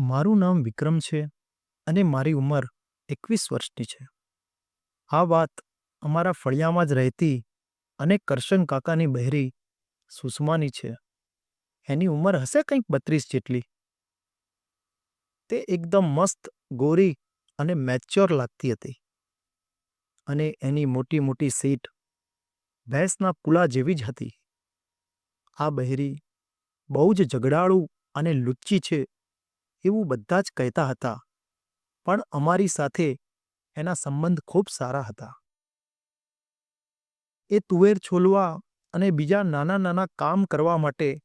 મારું નામ વિક્રમ છે અને મારી ઉંમર એકવીસ વર્ષની છે. આ વાત અમારા ફળિયામાં જ રહેતી અને કરશન કાકાની બહેરી સુષમાની છે. એની ઉંમર હશે કંઈક બત્રીસ જેટલી? તે એકદમ મસ્ત, ગોરી અને મેચ્યોર લાગતી હતી. અને એની મોટી મોટી સીટ ભેંસના કુલા જેવી જ હતી. આ બહેરી બહુ જ ઝઘડાળુ અને લુચ્ચી છે એવું બધા જ કહેતા હતા. પણ અમારી સાથે એના સંબંધ ખૂબ સારા હતા. એ તુવેર છોલવા અને બીજા નાના નાના કામ કરવા માટે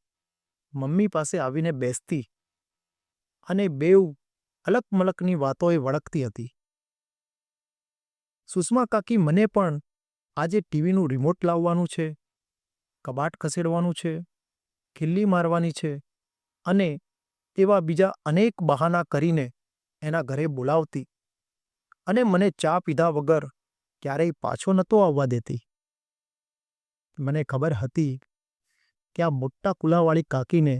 મમ્મી પાસે આવીને બેસતી અને બેઉ અલક મલકની વાતોએ વળગતી હતી. સુષ્મા કાકી, મને પણ આજે ટીવીનું રિમોટ લાવવાનું છે, કબાટ ખસેડવાનું છે, ખિલ્લી મારવાની છે અને એવા બીજા અનેક બહાના કરીને એના ઘરે બોલાવતી અને મને ચા પીધા વગર ક્યારેય પાછો નહોતો આવવા દેતી. મને ખબર હતી કે આ મોટા કુલાવાળી કાકીને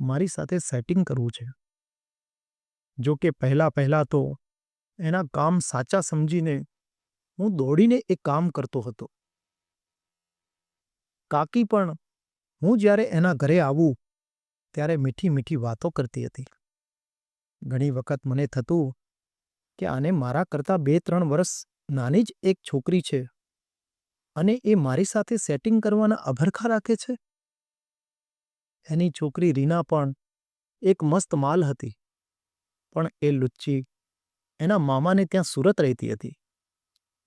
મારી સાથે સેટિંગ કરવું છે. જો કે પહેલાં પહેલાં તો એના કામ સાચા સમજીને હું દોડીને એ કામ કરતો હતો. કાકી પણ હું જ્યારે એના ઘરે આવું ત્યારે મીઠી મીઠી વાતો કરતી હતી. ઘણી વખત મને થતું કે આને મારા કરતાં બે ત્રણ વર્ષ નાની જ એક છોકરી છે અને એ મારી સાથે સેટિંગ કરવાના અભરખા રાખે છે. એની છોકરી રીના પણ એક મસ્ત માલ હતી, પણ એ લુચ્ચી એના મામાને ત્યાં સુરત રહેતી હતી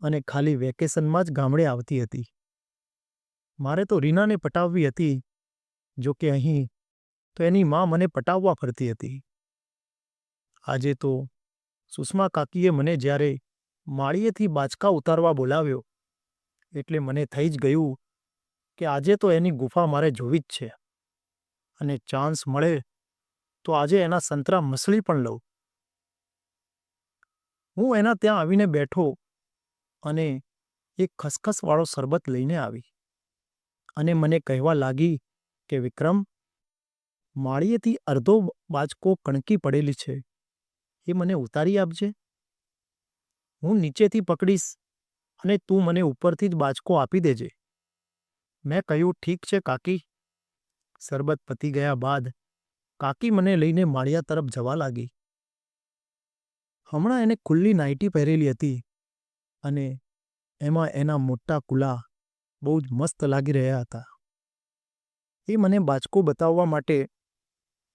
અને ખાલી વેકેશનમાં જ ગામડે આવતી હતી. મારે તો રીનાને પટાવવી હતી જો કે અહીં તો એની મા મને પટાવવા ફરતી હતી. આજે તો સુષ્મા કાકીએ મને જ્યારે માળીએથી બાચકા ઉતારવા બોલાવ્યો, એટલે મને થઈ જ ગયું કે આજે તો એની ગુફા મારે જોવી જ છે. અને ચાન્સ મળે તો આજે એના સંતરા મસળી પણ લઉં. હું એના ત્યાં આવીને બેઠો અને એક ખસખસવાળો શરબત લઈને આવી અને મને કહેવા લાગી કે વિક્રમ માળીએથી અડધો બાચકો કણકી પડેલી છે. એ મને ઉતારી આપજે. હું નીચેથી પકડીશ અને તું મને ઉપરથી જ બાચકો આપી દેજે. મેં કહ્યું, ઠીક છે, કાકી. શરબત પતી ગયા બાદ કાકી મને લઈને માળિયા તરફ જવા લાગી. હમણાં એને ખુલ્લી નાઇટી પહેરેલી હતી અને એમાં એના મોટા કુલા બહુ જ મસ્ત લાગી રહ્યા હતા. એ મને બાચકો બતાવવા માટે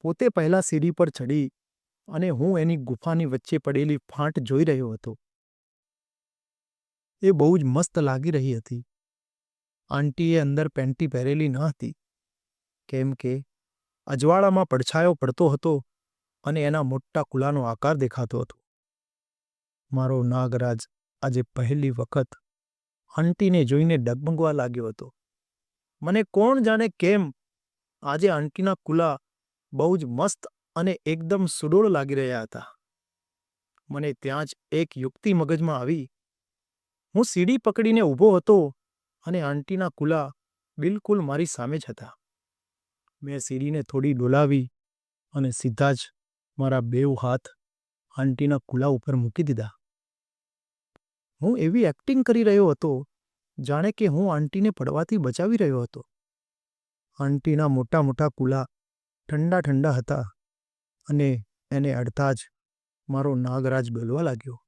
પોતે પહેલાં સીડી પર ચડી અને હું એની ગુફાની વચ્ચે પડેલી ફાંટ જોઈ રહ્યો હતો. એ બહુ જ મસ્ત લાગી રહી હતી. આંટીએ અંદર પેન્ટી પહેરેલી ન હતી. કેમ કે અજવાળામાં પડછાયો પડતો હતો અને એના મોટા કુલાનો આકાર દેખાતો હતો. મારો નાગરાજ આજે પહેલી વખત આંટીને જોઈને ડગમગવા લાગ્યો હતો. મને કોણ જાણે કેમ આજે આંટીના કુલા બહુ જ મસ્ત અને એકદમ સુડોળ લાગી રહ્યા હતા. મને ત્યાં જ એક યુક્તિ મગજમાં આવી. હું સીડી પકડીને ઊભો હતો અને આંટીના કુલા બિલકુલ મારી સામે જ હતા. મેં સીડીને થોડી ડોલાવી અને સીધા જ મારા બેઉ હાથ આંટીના કુલા ઉપર મૂકી દીધા. હું એવી એક્ટિંગ કરી રહ્યો હતો, જાણે કે હું આંટીને પડવાથી બચાવી રહ્યો હતો. આંટીના મોટા મોટા કુલા ઠંડા ઠંડા હતા અને એને અડતા જ મારો નાગરાજ બોલવા લાગ્યો.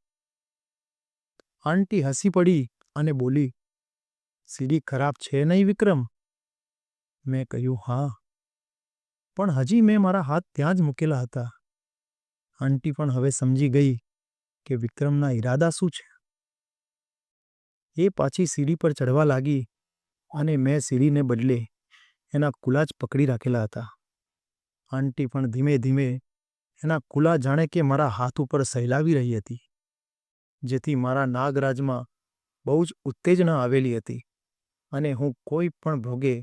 આંટી હસી પડી અને બોલી, સીડી ખરાબ છે નહીં વિક્રમ? મેં કહ્યું, હા. પણ હજી મેં મારા હાથ ત્યાં જ મૂકેલા હતા. આંટી પણ હવે સમજી ગઈ કે વિક્રમના ઈરાદા શું છે. એ પાછી સીડી પર ચડવા લાગી અને મેં સીડીને બદલે એના કુલાચ પકડી રાખેલા હતા. આંટી પણ ધીમે ધીમે એના કુલા જાણે કે મારા હાથ ઉપર સહેલાવી રહી હતી, જેથી મારા નાગરાજમાં બહુ જ ઉત્તેજના આવેલી હતી અને હું કોઈ પણ ભોગે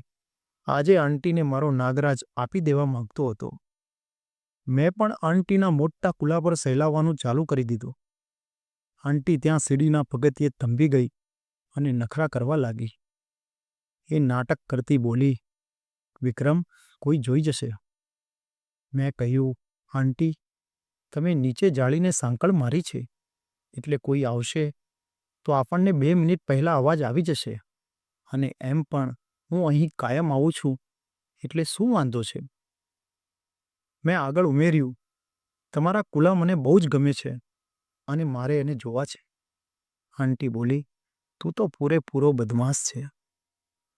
આજે આંટીને મારો નાગરાજ આપી દેવા માંગતો હતો. મેં પણ આંટીના મોટા કુલા પર સહેલાવવાનું ચાલુ કરી દીધું. આંટી ત્યાં સીડીના પગથિયે થંભી ગઈ અને નખરા કરવા લાગી. એ નાટક કરતી બોલી, વિક્રમ, કોઈ જોઈ જશે? મેં કહ્યું, આંટી, તમે નીચે જાળીને સાંકળ મારી છે. એટલે કોઈ આવશે તો આપણને બે મિનિટ પહેલાં અવાજ આવી જશે. અને એમ પણ હું અહીં કાયમ આવું છું, એટલે શું વાંધો છે મેં આગળ ઉમેર્યું, તમારા કુલા મને બહુ જ ગમે છે અને મારે એને જોવા છે. આંટી બોલી, તું તો પૂરેપૂરો બદમાશ છે.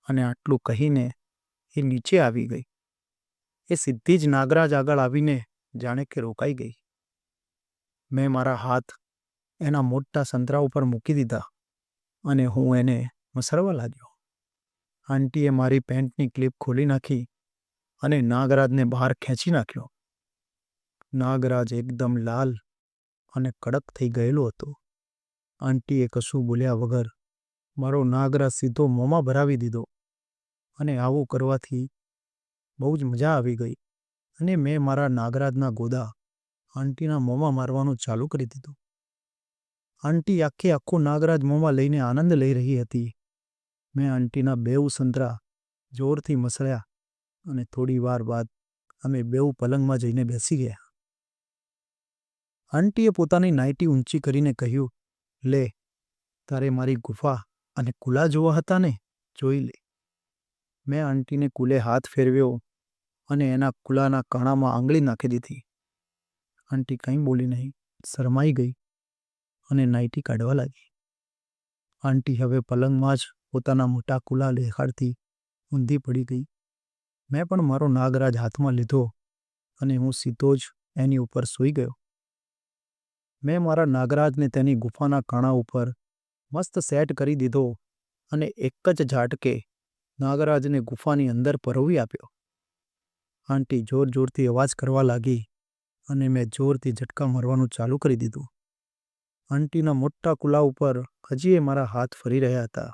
અને આટલું કહીને એ નીચે આવી ગઈ. એ સીધી જ નાગરાજ આગળ આવીને જાણે કે રોકાઈ ગઈ. મેં મારા હાથ એના મોટા સંતરા ઉપર મૂકી દીધા અને હું એને મસરવા લાગ્યો. આંટીએ મારી પેન્ટની ક્લિપ ખોલી નાખી અને નાગરાજને બહાર ખેંચી નાખ્યો. નાગરાજ એકદમ લાલ અને કડક થઈ ગયેલો હતો. આંટીએ કશું બોલ્યા વગર મારો નાગરાજ સીધો મોંમાં ભરાવી દીધો અને આવું કરવાથી બહુ જ મજા આવી ગઈ અને મેં મારા નાગરાજના ગોદા આંટીના મોંમાં મારવાનું ચાલુ કરી દીધું. આંટી આખે આખું નાગરાજ મોંમાં લઈને આનંદ લઈ રહી હતી. મેં આંટીના બેઉ સંતરા જોરથી મસળ્યા અને થોડી વાર બાદ અમે બેઉ પલંગમાં જઈને બેસી ગયા. આંટીએ પોતાની નાઇટી ઊંચી કરીને કહ્યું, લે, તારે મારી ગુફા અને કુલા જોવા હતા ને? જોઈ લે. મેં આંટીને કુલે હાથ ફેરવ્યો અને એના કુલાના કાણામાં આંગળી નાખી દીધી. આંટી કંઈ બોલી નહીં, શરમાઈ ગઈ અને નાઇટી કાઢવા લાગી. આંટી હવે પલંગમાં જ પોતાના મોટા કુલા દેખાડતી ઊંધી પડી ગઈ. મેં પણ મારો નાગરાજ હાથમાં લીધો અને હું સીધો જ એની ઉપર સૂઈ ગયો. મેં મારા નાગરાજને તેની ગુફાના કાણા ઉપર મસ્ત સેટ કરી દીધો અને એક જ ઝાટકે નાગરાજને ગુફાની અંદર પરોવી આપ્યો. આંટી જોર જોરથી અવાજ કરવા લાગી અને મેં જોરથી ઝટકા મારવાનું ચાલુ કરી દીધું. આંટીના મોટા કુલા ઉપર હજી એ મારા હાથ ફરી રહ્યા હતા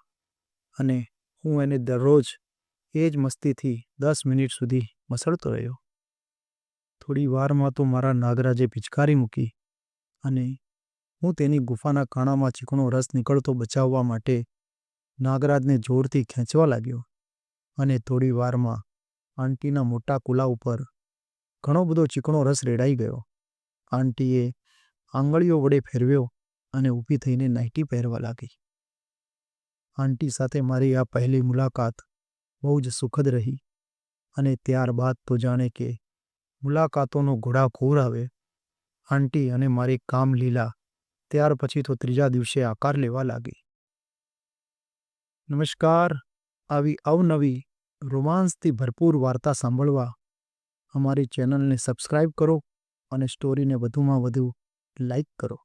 અને હું એને દરરોજ એ જ મસ્તીથી દસ મિનિટ સુધી મસળતો રહ્યો. થોડી વારમાં તો મારા નાગરાજે પિચકારી મૂકી અને હું તેની ગુફાના કાણામાં ચીકણો રસ નીકળતો બચાવવા માટે નાગરાજને જોરથી ખેંચવા લાગ્યો અને થોડી વારમાં આંટીના મોટા કુલા ઉપર ઘણો બધો ચીકણો રસ રેડાઈ ગયો. આંટીએ આંગળીઓ વડે ફેરવ્યો અને ઊભી થઈને નાઇટી પહેરવા લાગી. આંટી સાથે મારી આ પહેલી મુલાકાત બહુ જ સુખદ રહી અને ત્યારબાદ તો જાણે કે મુલાકાતોનો ઘોડાખોર આવે. આંટી અને મારી કામ લીલા ત્યાર પછી તો ત્રીજા દિવસે આકાર લેવા લાગી. નમસ્કાર. આવી અવનવી રોમાન્સથી ભરપૂર વાર્તા સાંભળવા અમારી ચેનલને સબસ્ક્રાઇબ કરો અને સ્ટોરીને વધુમાં વધુ લાઈક કરો.